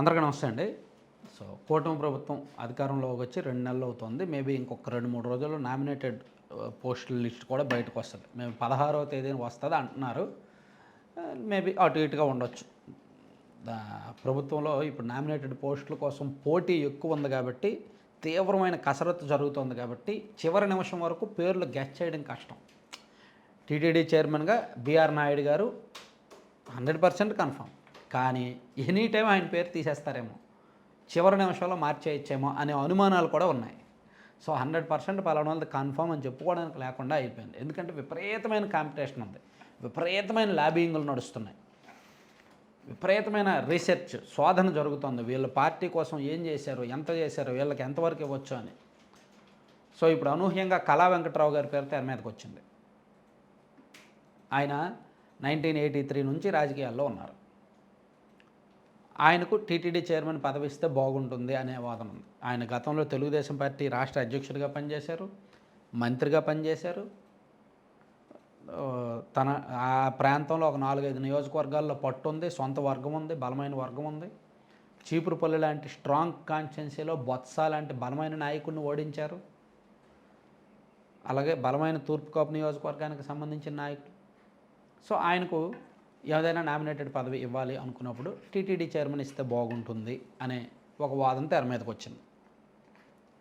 అందరికీ నమస్తే అండి. సో కూటమి ప్రభుత్వం అధికారంలోకి వచ్చి రెండు నెలలు అవుతుంది. మేబీ ఇంకొక రెండు మూడు రోజుల్లో నామినేటెడ్ పోస్టుల లిస్ట్ కూడా బయటకు వస్తుంది. మేము పదహారవ తేదీన వస్తుంది అంటున్నారు. మేబీ అటు ఇటుగా ఉండొచ్చు. ప్రభుత్వంలో ఇప్పుడు నామినేటెడ్ పోస్టుల కోసం పోటీ ఎక్కువ ఉంది కాబట్టి తీవ్రమైన కసరత్తు జరుగుతుంది కాబట్టి చివరి నిమిషం వరకు పేర్లు గెస్ చేయడం కష్టం. టీటీడీ చైర్మన్గా BR Naidu garu hundred percent confirm కానీ ఎనీ టైం ఆయన పేరు తీసేస్తారేమో. చివరి నిమిషంలో మార్చేయచ్చేమో అనే అనుమానాలు కూడా ఉన్నాయి. సో హండ్రెడ్ పర్సెంట్ పలానా వాళ్ళది కన్ఫర్మ్ అని చెప్పుకోవడానికి లేకుండా అయిపోయింది. ఎందుకంటే విపరీతమైన కాంపిటీషన్ ఉంది. విపరీతమైన ల్యాబింగ్లు నడుస్తున్నాయి. విపరీతమైన రీసెర్చ్ శోధన జరుగుతుంది. వీళ్ళ పార్టీ కోసం ఏం చేశారు ఎంత చేశారు వీళ్ళకి ఎంతవరకు ఇవ్వచ్చు అని. సో ఇప్పుడు అనూహ్యంగా కళా వెంకట్రావు గారి పేరు తెర మీదకి వచ్చింది. ఆయన నైన్టీన్ ఎయిటీ త్రీ నుంచి రాజకీయాల్లో ఉన్నారు. ఆయనకు టీటీడీ చైర్మన్ పదవి ఇస్తే బాగుంటుంది అనే వాదన ఉంది. ఆయన గతంలో తెలుగుదేశం పార్టీ రాష్ట్ర అధ్యక్షుడిగా పనిచేశారు మంత్రిగా పనిచేశారు. తన ఆ ప్రాంతంలో ఒక నాలుగైదు నియోజకవర్గాల్లో పట్టు ఉంది సొంత వర్గం ఉంది బలమైన వర్గం ఉంది. చీపురుపల్లి లాంటి స్ట్రాంగ్ కాన్స్టిట్యున్సీలో బొత్స లాంటి బలమైన నాయకుడిని ఓడించారు. అలాగే బలమైన తూర్పుకోప నియోజకవర్గానికి సంబంధించిన నాయకుడు. సో ఆయనకు ఏదైనా నామినేటెడ్ పదవి ఇవ్వాలి అనుకున్నప్పుడు టీటీడీ చైర్మన్ ఇస్తే బాగుంటుంది అనే ఒక వాదన తెర మీదకి వచ్చింది.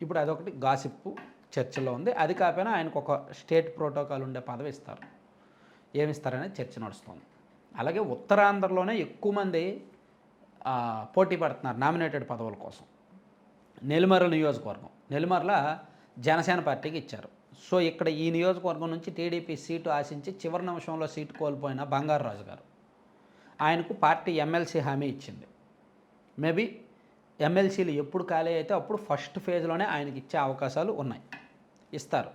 ఇప్పుడు అదొకటి గాసిప్పు చర్చలో ఉంది. అది కాకపోయినా ఆయనకు ఒక స్టేట్ ప్రోటోకాల్ ఉండే పదవి ఇస్తారు. ఏమిస్తారనే చర్చ నడుస్తుంది. అలాగే ఉత్తరాంధ్రలోనే ఎక్కువ మంది పోటీ పడుతున్నారు నామినేటెడ్ పదవుల కోసం. నెల్లిమర్ల నియోజకవర్గం. నెల్లిమర్ల జనసేన పార్టీకి ఇచ్చారు. సో ఇక్కడ ఈ నియోజకవర్గం నుంచి టీడీపీ సీటు ఆశించి చివరి నిమిషంలో సీటు కోల్పోయిన బంగారరాజు గారు. ఆయనకు పార్టీ ఎమ్మెల్సీ హామీ ఇచ్చింది. మేబీ ఎమ్మెల్సీలు ఎప్పుడు ఖాళీ అయితే అప్పుడు ఫస్ట్ ఫేజ్లోనే ఆయనకి ఇచ్చే అవకాశాలు ఉన్నాయి. ఇస్తారు.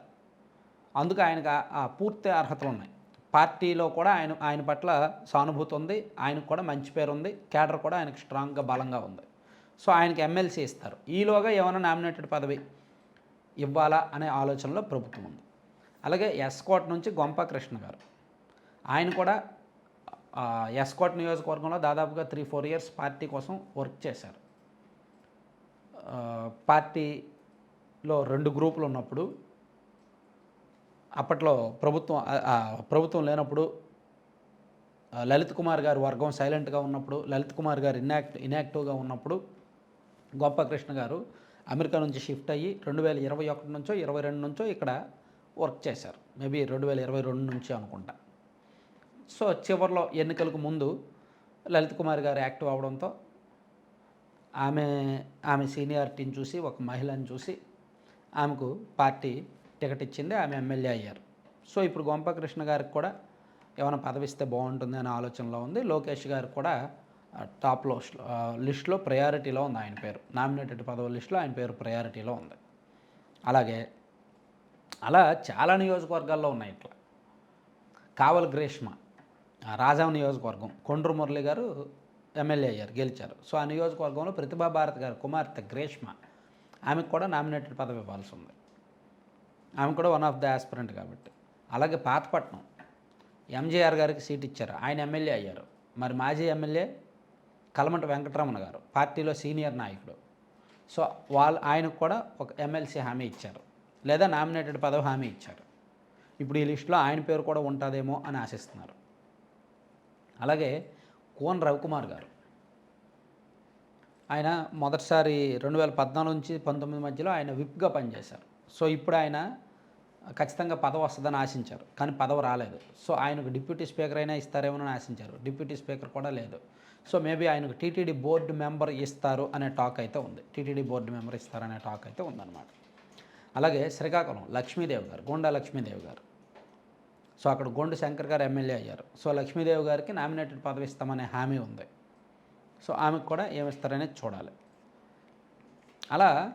అందుకు ఆయనకు ఆ- పూర్తి అర్హతలు ఉన్నాయి. పార్టీలో కూడా ఆయన ఆయన పట్ల సానుభూతి ఉంది. ఆయనకు కూడా మంచి పేరు ఉంది. కేడర్ కూడా ఆయనకు స్ట్రాంగ్గా బలంగా ఉంది. సో ఆయనకి ఎమ్మెల్సీ ఇస్తారు. ఈలోగా ఏమైనా నామినేటెడ్ పదవి ఇవ్వాలా అనే ఆలోచనలో ప్రభుత్వం ఉంది. అలాగే ఎస్కోట్ నుంచి గొంప కృష్ణ గారు. ఆయన కూడా ఎస్కోట్ నియోజకవర్గంలో దాదాపుగా త్రీ ఫోర్ ఇయర్స్ పార్టీ కోసం వర్క్ చేశారు. పార్టీలో రెండు గ్రూపులు ఉన్నప్పుడు అప్పట్లో ప్రభుత్వం ప్రభుత్వం లేనప్పుడు లలిత్ కుమార్ గారి వర్గం సైలెంట్గా ఉన్నప్పుడు లలిత్ కుమార్ గారు ఇన్యాక్ట్ ఇన్యాక్టివ్గా ఉన్నప్పుడు గోపాలకృష్ణ గారు అమెరికా నుంచి షిఫ్ట్ అయ్యి రెండు వేల ఇరవై ఒకటి నుంచో ఇరవై రెండు నుంచో ఇక్కడ వర్క్ చేశారు. మేబీ రెండు వేల ఇరవై రెండు నుంచి అనుకుంటా. సో చివరిలో ఎన్నికలకు ముందు లలిత్ కుమార్ గారు యాక్టివ్ అవడంతో ఆమె ఆమె సీనియారిటీని చూసి ఒక మహిళను చూసి ఆమెకు పార్టీ టికెట్ ఇచ్చింది ఆమె ఎమ్మెల్యే అయ్యారు. సో ఇప్పుడు గోంపకృష్ణ గారికి కూడా ఏమైనా పదవిస్తే బాగుంటుంది అనే ఆలోచనలో ఉంది. లోకేష్ గారు కూడా టాప్లో ఆ, లిస్ట్లో ప్రయారిటీలో ఉంది ఆయన పేరు. నామినేటెడ్ పదవి లిస్టులో ఆయన పేరు ప్రయారిటీలో ఉంది. అలాగే అలా చాలా నియోజకవర్గాల్లో ఉన్నాయి ఇట్లా. కావల్ గ్రీష్మ రాజాం నియోజకవర్గం. కొండ్రు మురళి గారు ఎమ్మెల్యే అయ్యారు గెలిచారు. సో ఆ నియోజకవర్గంలో ప్రతిభా భారత్ గారు కుమార్తె గ్రేష్మ ఆమెకు కూడా నామినేటెడ్ పదవి ఇవ్వాల్సి ఉంది. ఆమె కూడా వన్ ఆఫ్ ద ఆస్పిరెంట్ కాబట్టి. అలాగే పాతపట్నం ఎంజీఆర్ గారికి సీట్ ఇచ్చారు. ఆయన ఎమ్మెల్యే అయ్యారు. మరి మాజీ ఎమ్మెల్యే కలమట వెంకటరమణ గారు పార్టీలో సీనియర్ నాయకుడు. సో వాళ్ళు ఆయనకు కూడా ఒక ఎమ్మెల్సీ హామీ ఇచ్చారు. లేదా నామినేటెడ్ పదవి హామీ ఇచ్చారు. ఇప్పుడు ఈ లిస్టులో ఆయన పేరు కూడా ఉంటుందేమో అని ఆశిస్తున్నారు. అలాగే కోన్ రవికుమార్ గారు. ఆయన మొదటిసారి రెండు వేల పద్నాలుగు నుంచి పంతొమ్మిది మధ్యలో ఆయన విప్గా పనిచేశారు. సో ఇప్పుడు ఆయన ఖచ్చితంగా పదవి వస్తుందని ఆశించారు. కానీ పదవి రాలేదు. సో ఆయనకు డిప్యూటీ స్పీకర్ అయినా ఇస్తారేమో ఆశించారు. డిప్యూటీ స్పీకర్ కూడా లేదు. సో మేబీ ఆయనకు టీటీడీ బోర్డు మెంబర్ ఇస్తారు అనే టాక్ అయితే ఉంది. టీటీడీ బోర్డు మెంబర్ ఇస్తారనే టాక్ అయితే ఉందన్నమాట. అలాగే శ్రీకాకుళం లక్ష్మీదేవి గారు గోండా లక్ష్మీదేవి గారు. సో అక్కడ గోండు శంకర్ గారు ఎమ్మెల్యే అయ్యారు. సో లక్ష్మీదేవి గారికి నామినేటెడ్ పదవి ఇస్తామనే హామీ ఉంది. సో ఆమెకు కూడా ఏమిస్తారనేది చూడాలి. అలా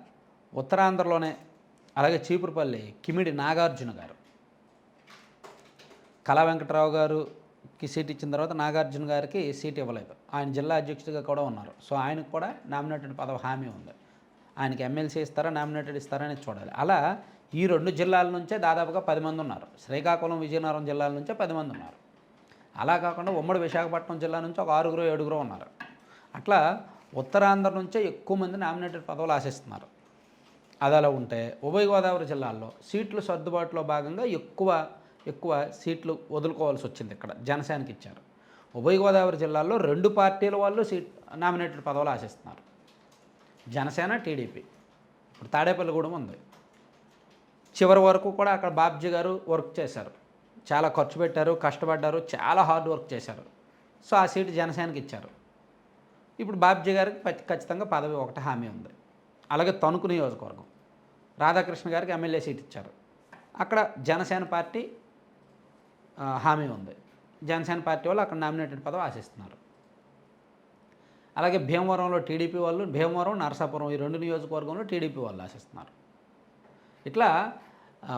ఉత్తరాంధ్రలోనే అలాగే చీపురుపల్లి కిమిడి నాగార్జున గారు కళా వెంకటరావు గారుకి సీట్ ఇచ్చిన తర్వాత నాగార్జున గారికి సీట్ ఇవ్వలేదు. ఆయన జిల్లా అధ్యక్షుడిగా కూడా ఉన్నారు. సో ఆయనకు కూడా నామినేటెడ్ పదవి హామీ ఉంది. ఆయనకి ఎమ్మెల్సీ ఇస్తారా నామినేటెడ్ ఇస్తారా అనేది చూడాలి. అలా ఈ రెండు జిల్లాల నుంచే దాదాపుగా పది మంది ఉన్నారు. శ్రీకాకుళం విజయనగరం జిల్లాల నుంచే పది మంది ఉన్నారు. అలా కాకుండా ఉమ్మడి విశాఖపట్నం జిల్లా నుంచి ఒక ఆరుగురు ఏడుగురు ఉన్నారు. అట్లా ఉత్తరాంధ్ర నుంచే ఎక్కువ మంది నామినేటెడ్ పదవులు ఆశిస్తున్నారు. అది అలా ఉంటే ఉభయ గోదావరి జిల్లాల్లో సీట్లు సర్దుబాటులో భాగంగా ఎక్కువ ఎక్కువ సీట్లు వదులుకోవాల్సి వచ్చింది ఇక్కడ జనసేనకి ఇచ్చారు. ఉభయ గోదావరి జిల్లాల్లో రెండు పార్టీల వాళ్ళు సీట్ నామినేటెడ్ పదవులు ఆశిస్తున్నారు. జనసేన టీడీపీ. ఇప్పుడు తాడేపల్లిగూడెం ఉంది. చివరి వరకు కూడా అక్కడ బాబ్జీ గారు వర్క్ చేశారు. చాలా ఖర్చు పెట్టారు కష్టపడ్డారు చాలా హార్డ్ వర్క్ చేశారు. సో ఆ సీటు జనసేనకి ఇచ్చారు. ఇప్పుడు బాబ్జీ గారికి ఖచ్చితంగా పదవి ఒకటి హామీ ఉంది. అలాగే తణుకు నియోజకవర్గం. రాధాకృష్ణ గారికి ఎమ్మెల్యే సీట్ ఇచ్చారు. అక్కడ జనసేన పార్టీ హామీ ఉంది. జనసేన పార్టీ వాళ్ళు అక్కడ నామినేటెడ్ పదవి ఆశిస్తున్నారు. అలాగే భీమవరంలో టీడీపీ వాళ్ళు భీమవరం నరసాపురం ఈ రెండు నియోజకవర్గంలో టీడీపీ వాళ్ళు ఆశిస్తున్నారు. ఇట్లా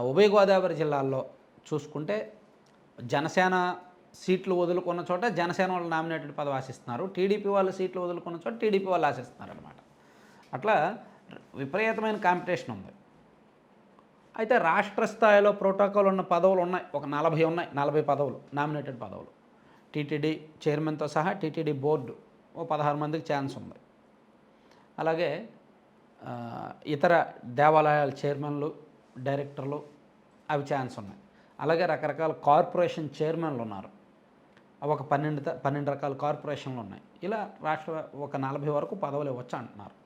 ఉభయ గోదావరి జిల్లాల్లో చూసుకుంటే జనసేన సీట్లు వదులుకున్న చోట జనసేన వాళ్ళు నామినేటెడ్ పదవి ఆశిస్తున్నారు. టీడీపీ వాళ్ళు సీట్లు వదులుకున్న చోట టీడీపీ వాళ్ళు ఆశిస్తున్నారు అనమాట అట్లా విపరీతమైన కాంపిటీషన్ ఉంది. అయితే రాష్ట్ర స్థాయిలో ప్రోటోకాల్ ఉన్న పదవులు ఉన్నాయి. ఒక నలభై ఉన్నాయి. నలభై పదవులు నామినేటెడ్ పదవులు. టీటీడీ చైర్మన్తో సహా టీటీడీ బోర్డు ఓ పదహారు మందికి ఛాన్స్ ఉంది. అలాగే ఇతర దేవాలయాల చైర్మన్లు డైరెక్టర్లు అవి ఛాన్స్ ఉన్నాయి. అలాగే రకరకాల కార్పొరేషన్ చైర్మన్లు ఉన్నారు. ఒక పన్నెండు పన్నెండు రకాల కార్పొరేషన్లు ఉన్నాయి. ఇలా రాష్ట్ర ఒక నలభై వరకు పదవులు ఇవ్వచ్చు అంటున్నారు.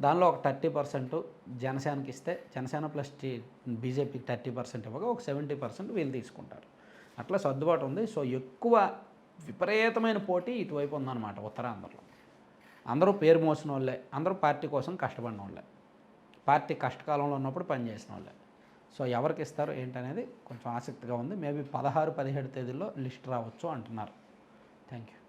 దానిలో ఒక థర్టీ పర్సెంట్ జనసేనకి ఇస్తే జనసేన ప్లస్ టీ బీజేపీకి థర్టీ పర్సెంట్ ఇవ్వగా ఒక సెవెంటీ పర్సెంట్ వీళ్ళు తీసుకుంటారు. అట్లా సర్దుబాటు ఉంది. సో ఎక్కువ విపరీతమైన పోటీ ఇటువైపు ఉందన్నమాట ఉత్తరాంధ్రలో. అందరూ పేరు మోసిన వాళ్ళే అందరూ పార్టీ కోసం కష్టపడిన వాళ్ళే పార్టీ కష్టకాలంలో ఉన్నప్పుడు పనిచేసిన వాళ్ళే సో ఎవరికి ఇస్తారు ఏంటనేది కొంచెం ఆసక్తిగా ఉంది. మేబీ పదహారు పదిహేడు తేదీల్లో లిస్ట్ రావచ్చు అంటున్నారు. Thank you